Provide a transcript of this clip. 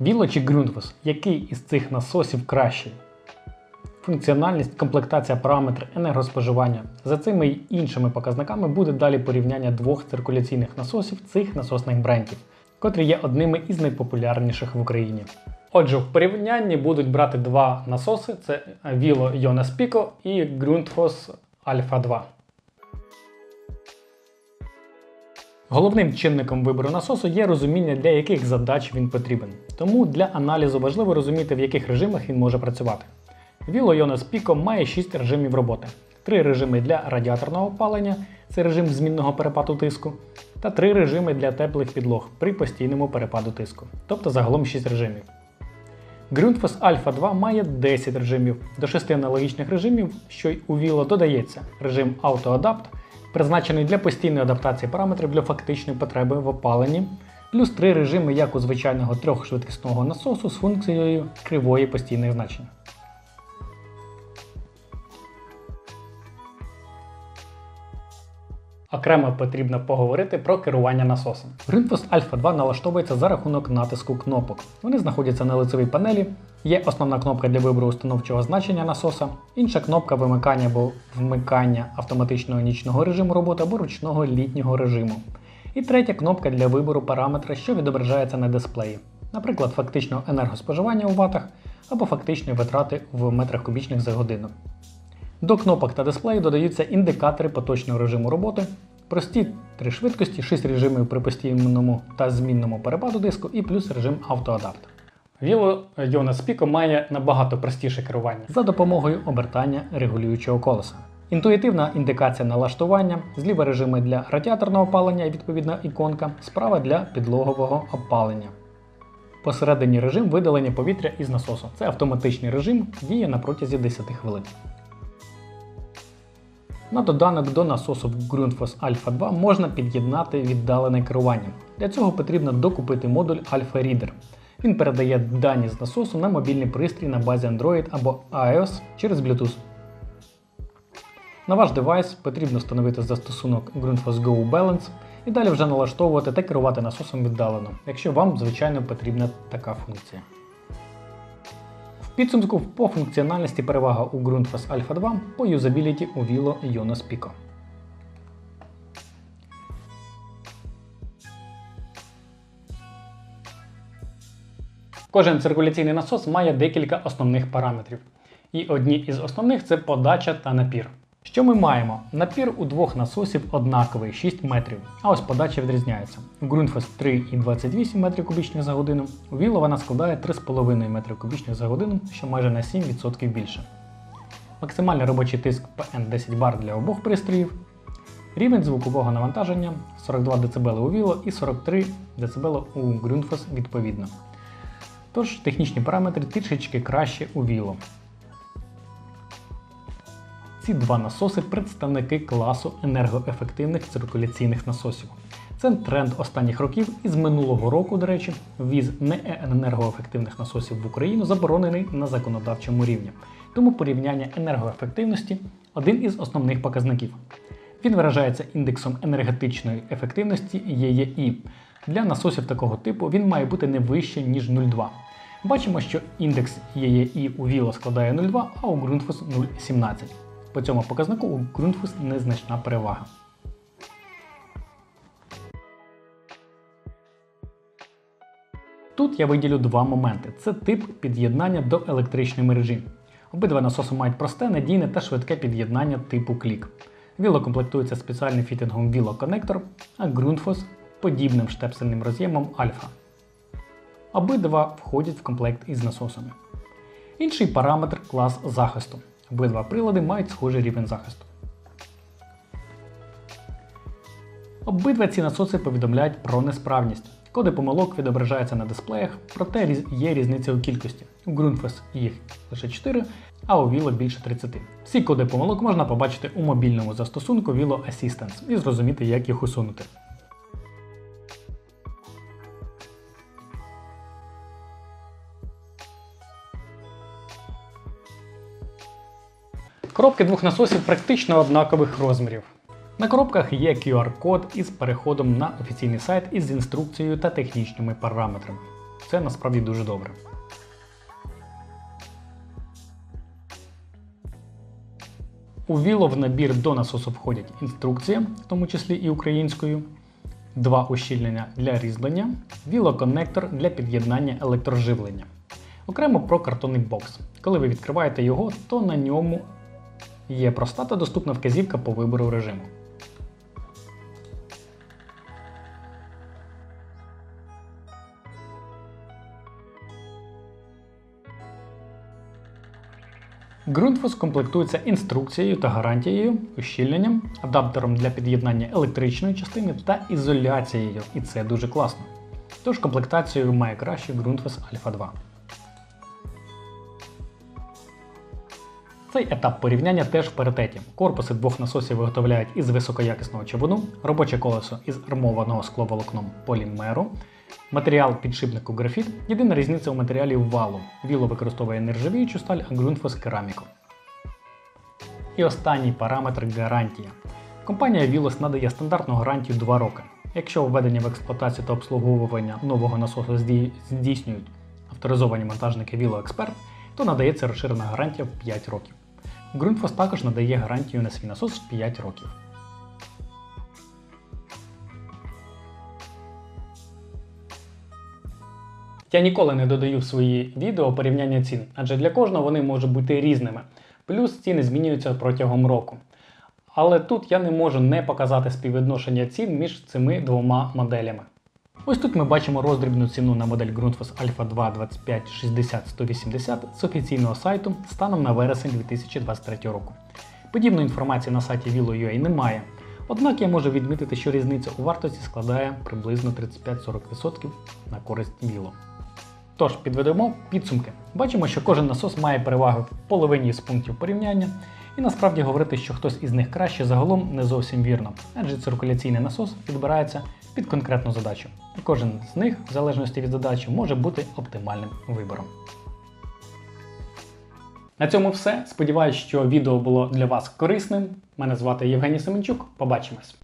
Віло чи Grundfos? Який із цих насосів кращий? Функціональність, комплектація параметри, енергоспоживання. За цими й іншими показниками буде далі порівняння двох циркуляційних насосів цих насосних брендів, котрі є одними із найпопулярніших в Україні. Отже, в порівнянні будуть брати два насоси: це Vilo Jonas Pico і Grundfos Alpha 2. Головним чинником вибору насосу є розуміння, для яких задач він потрібен. Тому для аналізу важливо розуміти, в яких режимах він може працювати. Vilo Jonas Pico має 6 режимів роботи: три режими для радіаторного опалення це режим змінного перепаду тиску, та три режими для теплих підлог при постійному перепаду тиску, тобто загалом 6 режимів. Grundfos Alpha 2 має 10 режимів. До 6 аналогічних режимів, що й у Vilo додається режим AutoAdapt, призначений для постійної адаптації параметрів для фактичної потреби в опаленні, плюс три режими як у звичайного трьохшвидкісного насосу з функцією кривої постійних значень. Окремо потрібно поговорити про керування насосом. Grundfos Alpha 2 налаштовується за рахунок натиску кнопок. Вони знаходяться на лицевій панелі. Є основна кнопка для вибору установчого значення насоса, інша кнопка вимикання або вмикання автоматичного нічного режиму роботи або ручного літнього режиму. І третя кнопка для вибору параметра, що відображається на дисплеї, наприклад, фактичного енергоспоживання у ватах або фактичної витрати в метрах кубічних за годину. До кнопок та дисплею додаються індикатори поточного режиму роботи, прості три швидкості, 6 режимів при постійному та змінному перепаду диску і плюс режим автоадапт. Vilo Jonas Pico має набагато простіше керування за допомогою обертання регулюючого колеса. Інтуїтивна індикація налаштування, зліва режими для радіаторного опалення і відповідна іконка, справа для підлогового опалення. Посередині режим видалення повітря із насосу. Це автоматичний режим, діє на протязі 10 хвилин. На доданок до насосу Grundfos Alpha 2 можна під'єднати віддалене керування. Для цього потрібно докупити модуль Alpha Reader. Він передає дані з насосу на мобільний пристрій на базі Android або iOS через Bluetooth. На ваш девайс потрібно встановити застосунок Grundfos Go Balance і далі вже налаштовувати та керувати насосом віддалено, якщо вам, звичайно, потрібна така функція. Підсумку по функціональності перевага у Grundfos Alpha 2 по юзабіліті у Vilo Jonas Pico. Кожен циркуляційний насос має декілька основних параметрів. І одні із основних це подача та напір. Що ми маємо? Напір у двох насосів однаковий 6 метрів, а ось подача відрізняється. У Grundfos 3,28 метрів кубічних за годину, у Vilo вона складає 3,5 метри кубічних за годину, що майже на 7% більше. Максимальний робочий тиск PN 10 бар для обох пристроїв. Рівень звукового навантаження 42 дБ у Vilo і 43 дБ у Grundfos відповідно. Тож технічні параметри трішечки краще у Vilo. Ці два насоси представники класу енергоефективних циркуляційних насосів. Це тренд останніх років і з минулого року, до речі, ввіз неенергоефективних насосів в Україну заборонений на законодавчому рівні. Тому порівняння енергоефективності один із основних показників. Він виражається індексом енергетичної ефективності ЄЕІ. Для насосів такого типу він має бути не вище, ніж 0,2. Бачимо, що індекс ЄЕІ у Vilo складає 0,2, а у Grundfos 0,17. По цьому показнику у Grundfos незначна перевага. Тут я виділю два моменти: це тип під'єднання до електричної мережі. Обидва насоси мають просте, надійне та швидке під'єднання типу клік. Віло комплектується спеціальним фітингом Vilo Connector, а Grundfos подібним штепсельним роз'ємом Alpha. Обидва входять в комплект із насосами. Інший параметр клас захисту. Обидва прилади мають схожий рівень захисту. Обидва ці насоси повідомляють про несправність. Коди помилок відображаються на дисплеях, проте є різниця у кількості. У Grundfos їх лише 4, а у Vilo більше 30. Всі коди помилок можна побачити у мобільному застосунку Vilo Assistance і зрозуміти, як їх усунути. Коробки двох насосів практично однакових розмірів. На коробках є QR-код із переходом на офіційний сайт із інструкцією та технічними параметрами. Це насправді дуже добре. У Віло в набір до насосу входять інструкція, в тому числі і українською, два ущільнення для різьблення, вілоконнектор для під'єднання електроживлення. Окремо про картонний бокс. Коли ви відкриваєте його, то на ньому є проста та доступна вказівка по вибору режиму. Ґрунтфус комплектується інструкцією та гарантією, ущільненням, адаптером для під'єднання електричної частини та ізоляцією, і це дуже класно. Тож комплектацією має краще Ґрунтфус Alpha 2. Цей етап порівняння теж в паритеті. Корпуси двох насосів виготовляють із високоякісного човуну, робоче колесо із армованого скловолокном полімеру, матеріал підшипнику графіт. Єдина різниця у матеріалі валу. Віло використовує нержавіючу сталь, а ґрунтфос кераміку. І останній параметр гарантія. Компанія Vilos надає стандартну гарантію 2 роки. Якщо введення в експлуатацію та обслуговування нового насосу здійснюють авторизовані монтажники Vilo Expert, то надається розширена гарантія в 5 років. Ґрунтфос також надає гарантію на свій насос 5 років. Я ніколи не додаю в свої відео порівняння цін, адже для кожного вони можуть бути різними. Плюс ціни змінюються протягом року. Але тут я не можу не показати співвідношення цін між цими двома моделями. Ось тут ми бачимо роздрібну ціну на модель Grundfos Alpha 2 2560 180 з офіційного сайту станом на вересень 2023 року. Подібної інформації на сайті Vilo.ua немає. Однак я можу відмітити, що різниця у вартості складає приблизно 35-40% на користь Vilo. Тож, підведемо підсумки. Бачимо, що кожен насос має переваги в половині з пунктів порівняння, і насправді говорити, що хтось із них краще загалом не зовсім вірно, адже циркуляційний насос підбирається під конкретну задачу. Кожен з них, в залежності від задачі, може бути оптимальним вибором. На цьому все. Сподіваюсь, що відео було для вас корисним. Мене звати Євгеній Семенчук. Побачимось!